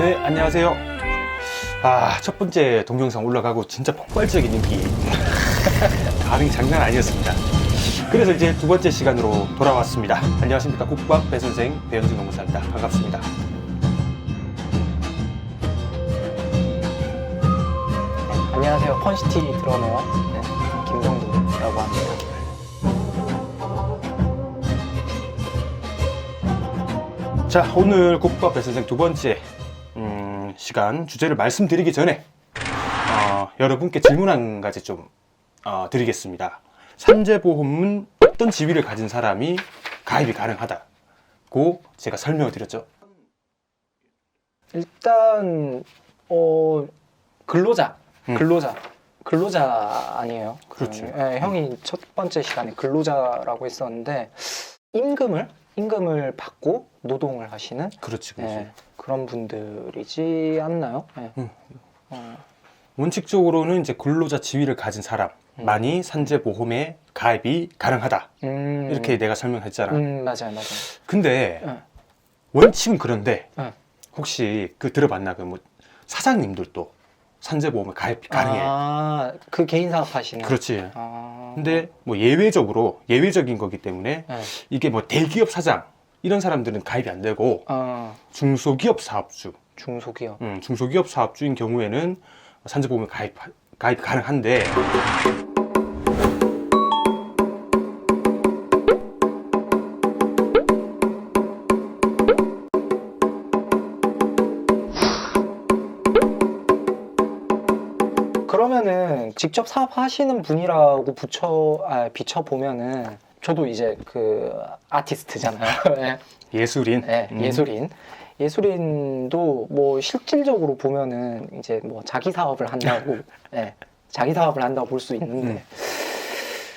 안녕하세요. 아, 첫 번째 동영상 올라가고 진짜 폭발적인 인기. 반응이 장난 아니었습니다. 그래서 이제 두 번째 시간으로 돌아왔습니다. 안녕하십니까. 국밥 배선생 배현진 농무사입니다. 반갑습니다. 안녕하세요. 펀시티 드러머 네, 김정도라고 합니다. 자, 오늘 국밥 배선생 두 번째 음, 시간 주제를 말씀드리기 전에 어, 여러분께 질문 한 가지 좀 어, 드리겠습니다. 산재보험은 어떤 지위를 가진 사람이 가입이 가능하다고 제가 설명을 드렸죠. 일단 어 근로자, 음. 근로자, 근로자 아니에요? 그렇죠. 예, 형이 첫 번째 시간에 근로자라고 했었는데 임금을 임금을 받고 노동을 하시는 그렇지, 그렇지. 예, 그런 분들이지 않나요? 예. 음. 어, 원칙적으로는 이제 근로자 지위를 가진 사람만이 산재보험에 가입이 가능하다. 음, 이렇게 내가 설명했잖아. 음 맞아요, 맞아요. 근데 예. 원칙은 그런데 예. 혹시 그 들어봤나? 그 뭐 사장님들도 산재보험에 가입이 가능해. 아, 그 개인 사업 하시는. 그렇지. 아, 근데 뭐 예외적으로 예외적인 거기 때문에 예. 이게 뭐 대기업 사장 이런 사람들은 가입이 안 되고 어, 중소기업 사업주, 중소기업. 음, 중소기업 사업주인 경우에는 산재보험에 가입 가입 가능한데 직접 사업하시는 분이라고 붙여 아, 비춰 보면은 저도 이제 그 아티스트잖아요. 예, 예술인, 예, 음, 예술인. 예술인도 뭐 실질적으로 보면은 이제 뭐 자기 사업을 한다고, 예, 자기 사업을 한다고 볼 수 있는데, 음.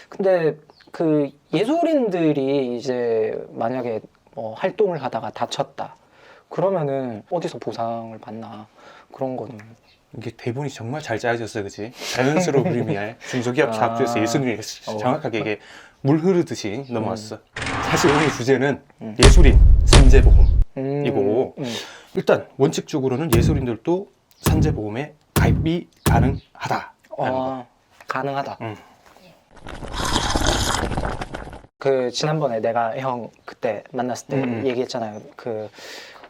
근데 그 예술인들이 이제 만약에 뭐 활동을 하다가 다쳤다, 그러면은 어디서 보상을 받나 그런 거는 이게 대본이 정말 잘 짜여졌어, 그지? 자연스러운 의미의 중소기업 아. 사업주에서 예술인이 어. 정확하게 이게 물 흐르듯이 넘어왔어. 사실 오늘 주제는 음. 예술인 산재보험. 음. 음. 일단 원칙적으로는 예술인들도 산재보험에 가입이 가능하다라는 거. 어, 가능하다. 음. 그 지난번에 내가 형 그때 만났을 때 음, 음. 얘기했잖아요. 그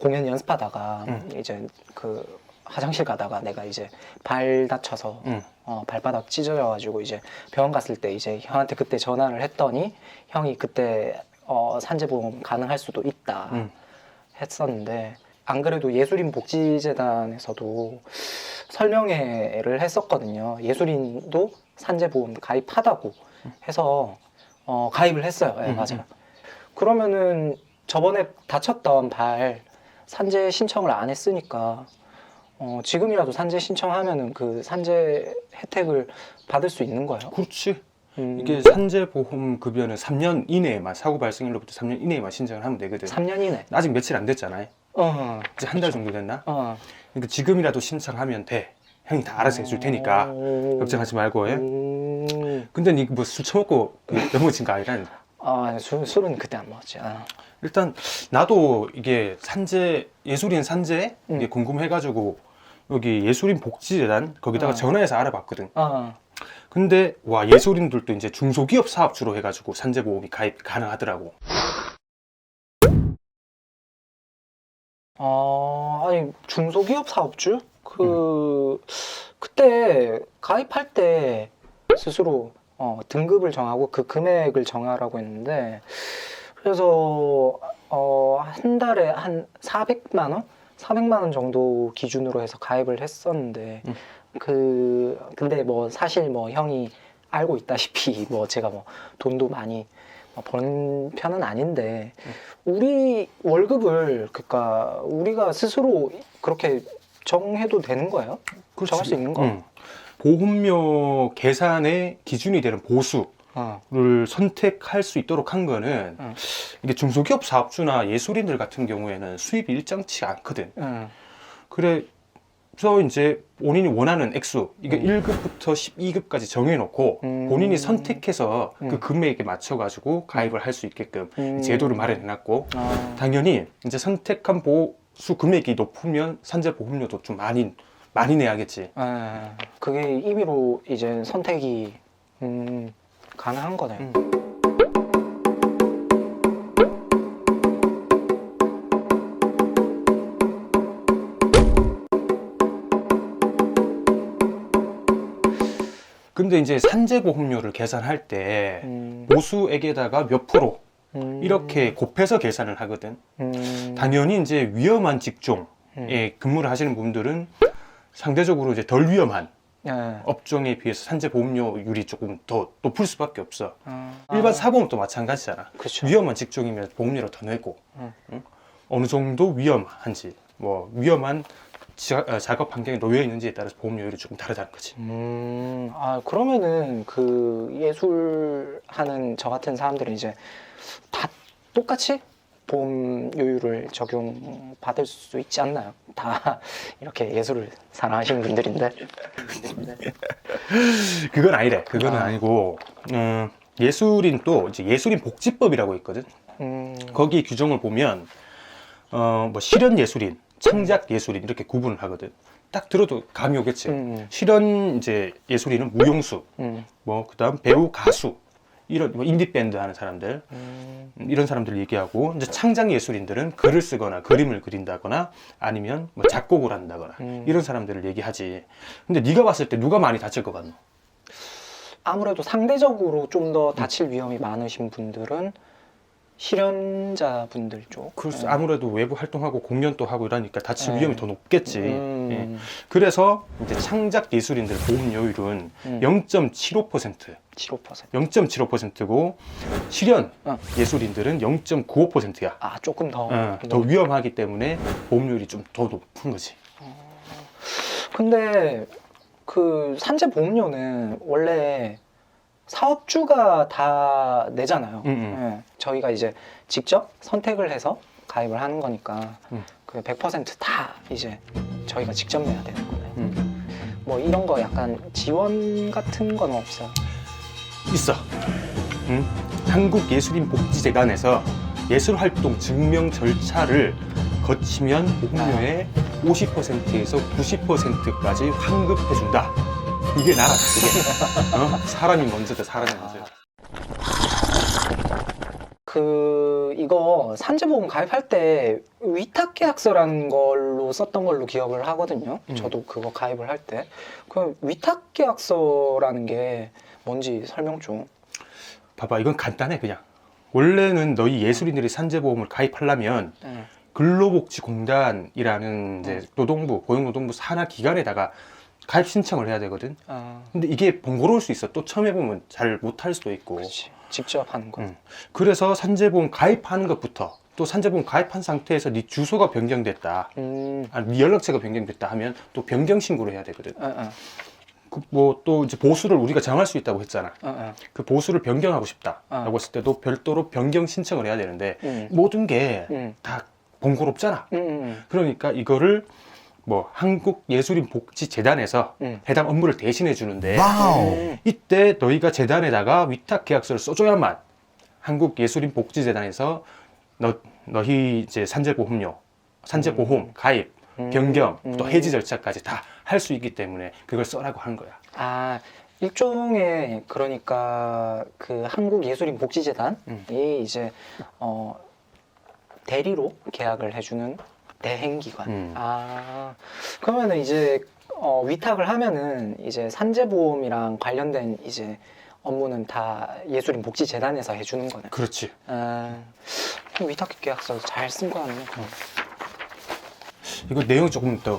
공연 연습하다가 음. 이제 그 화장실 가다가 내가 이제 발 다쳐서 음. 어, 발바닥 찢어져가지고 이제 병원 갔을 때 이제 형한테 그때 전화를 했더니 형이 그때 어, 산재보험 가능할 수도 있다 음. 했었는데 안 그래도 예술인 복지재단에서도 설명회를 했었거든요. 예술인도 산재보험 가입하다고 해서 어, 가입을 했어요. 예, 음, 맞아요. 그러면은 저번에 다쳤던 발 산재 신청을 안 했으니까 어, 지금이라도 산재 신청하면은 그 산재 혜택을 받을 수 있는 거예요. 그렇지. 음, 이게 산재보험 급여는 3년 이내에만 사고 발생일로부터 3년 이내에만 신청을 하면 되거든. 3년 이내. 아직 며칠 안 됐잖아요. 어, 이제 한 달 정도 됐나? 어. 그러니까 지금이라도 신청하면 돼. 형이 다 알아서 해줄 테니까 오. 걱정하지 말고. 예? 음. 근데 니뭐술 처먹고 그 넘어진 거 아니라 아, 술, 술은 그때 안 먹었지. 아. 일단 나도 이게 산재 예술인 산재 음. 이게 궁금해가지고 여기 예술인 복지재단 거기다가 아. 전화해서 알아봤거든. 아, 근데 와 예술인들도 이제 중소기업 사업 주로 해가지고 산재보험이 가입 가능하더라고. 아, 아니 중소기업 사업주 그 그때 가입할 때 스스로 어, 등급을 정하고 그 금액을 정하라고 했는데 그래서 어, 한 달에 한 400만 원, 400만 원 정도 기준으로 해서 가입을 했었는데 음. 그 근데 뭐 사실 뭐 형이 알고 있다시피 뭐 제가 뭐 돈도 많이 뭐 버는 편은 아닌데 우리 월급을 그러니까 우리가 스스로 그렇게 정해도 되는 거예요? 정할 수 있는 거? 응. 보험료 계산의 기준이 되는 보수를 어. 선택할 수 있도록 한 거는 응. 이게 중소기업 사업주나 예술인들 같은 경우에는 수입이 일정치 않거든. 응. 그래서 이제 본인이 원하는 액수 이게 음. 1급부터 12급까지 정해놓고 음. 본인이 선택해서 그 음. 금액에 맞춰가지고 가입을 할 수 있게끔 음. 제도를 마련해놨고 아. 당연히 이제 선택한 보수 금액이 높으면 산재 보험료도 좀 많이 많이 내야겠지. 예, 그게 임의로 이제 선택이 음, 가능한 거네요. 음. 근데 이제 산재 보험료를 계산할 때 음, 보수액에다가 몇 프로 음, 이렇게 곱해서 계산을 하거든. 음, 당연히 이제 위험한 직종에 음. 근무를 하시는 분들은 상대적으로 이제 덜 위험한 예. 업종에 비해서 산재 보험료율이 조금 더 높을 수밖에 없어. 아, 일반 아, 사보험도 마찬가지잖아. 그렇죠. 위험한 직종이면 보험료를 더 내고 음. 응? 어느 정도 위험한지 뭐 위험한 지- 어, 작업 환경에 놓여 있는지에 따라서 보험료율이 조금 다르다는 거지. 음, 아 그러면은 그 예술 하는 저 같은 사람들은 이제 다 똑같이 보험료율을 적용 받을 수 있지 않나요? 다 이렇게 예술을 사랑하시는 분들인데. 그건 아니래. 그거는 아. 아. 니고 예술인 또 이제 예술인 복지법이라고 있거든. 음, 거기 규정을 보면 어뭐 실현 예술인, 창작 예술인 이렇게 구분을 하거든. 딱 들어도 감이 오겠지. 음, 실현 이제 예술인은 무용수, 음, 뭐 그다음 배우, 가수 이런 뭐 인디 밴드 하는 사람들 음, 음, 이런 사람들 얘기하고 이제 창작 예술인들은 글을 쓰거나 그림을 그린다거나 아니면 뭐 작곡을 한다거나 음. 이런 사람들을 얘기하지. 근데 네가 봤을 때 누가 많이 다칠 것 같노? 아무래도 상대적으로 좀 더 다칠 위험이 많으신 분들은 실현자 분들 쪽. 글쎄 네. 아무래도 외부 활동하고 공연도 하고 이러니까 다칠 네. 위험이 더 높겠지. 음, 예. 그래서 이제 창작 예술인들 보험료율은 음. 0.75%, 75%. 0.75%고 실현 어. 예술인들은 0.95%야. 아 조금 더. 어, 더 위험하기 때문에 보험료율이 좀 더 높은 거지. 근데 그 산재 보험료는 원래 사업주가 다 내잖아요. 음, 음. 예, 저희가 이제 직접 선택을 해서 가입을 하는 거니까 음. 그 100%다 이제 저희가 직접 내야 되는 거네요. 음. 뭐 이런 거 약간 지원 같은 건 없어요. 있어. 응? 한국예술인복지재단에서 예술활동 증명 절차를 거치면 보험료의 50%에서 90%까지 환급해준다. 이게 나라 그게 어? 사람이 먼저다 사람이 먼저. 그 이거 산재보험 가입할 때 위탁 계약서라는 걸로 썼던 걸로 기억을 하거든요. 음. 저도 그거 가입을 할 때. 그 위탁 계약서라는 게 뭔지 설명 좀. 봐봐 이건 간단해 그냥. 원래는 너희 예술인들이 산재보험을 가입하려면 네. 근로복지공단이라는 이제 음. 노동부 고용노동부 산하 기관에다가 가입 신청을 해야 되거든. 아, 근데 이게 번거로울 수 있어. 또 처음 해보면 잘 못할 수도 있고. 그렇지. 직접 하는 거. 응. 그래서 산재보험 가입하는 것부터 또 산재보험 가입한 상태에서 네 주소가 변경됐다. 음. 아, 네 연락처가 변경됐다 하면 또 변경 신고를 해야 되거든. 어, 어, 뭐또 이제 보수를 우리가 정할 수 있다고 했잖아. 어, 어. 그 보수를 변경하고 싶다라고 어. 했을 때도 별도로 변경 신청을 해야 되는데 음. 모든 게 음. 다 번거롭잖아. 음. 음. 그러니까 이거를 뭐 한국 예술인 복지 재단에서 음. 해당 업무를 대신해 주는데 음. 이때 너희가 재단에다가 위탁 계약서를 써줘야만 한국 예술인 복지 재단에서 너 너희 이제 산재 보험료, 산재 보험 가입, 음. 변경, 또 음. 해지 절차까지 다 할 수 있기 때문에 그걸 써라고 한 거야. 아 일종의 그러니까 그 한국 예술인 복지재단이 음. 이제 어 대리로 계약을 해주는 대행기관. 음. 아 그러면은 이제 어, 위탁을 하면은 이제 산재보험이랑 관련된 이제 업무는 다 예술인 복지재단에서 해주는 거네. 그렇지. 아, 위탁 계약서 잘 쓴 거 같네. 이거 내용이 조금 더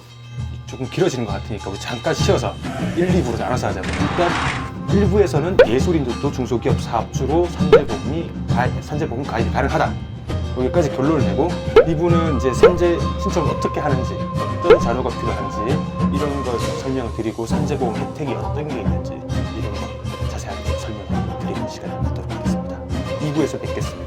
조금 길어지는 것 같으니까 우리 잠깐 쉬어서 1, 2부로 나눠서 하자고. 일단 1부에서는 예술인들도 중소기업 사업주로 산재보험이 가입, 산재보험 가입이 가능하다. 여기까지 결론을 내고 2부는 이제 산재 신청을 어떻게 하는지 어떤 자료가 필요한지 이런 걸 설명을 드리고 산재보험 혜택이 어떤 게 있는지 이런 거 자세하게 설명을 드리는 시간을 갖도록 하겠습니다. 2부에서 뵙겠습니다.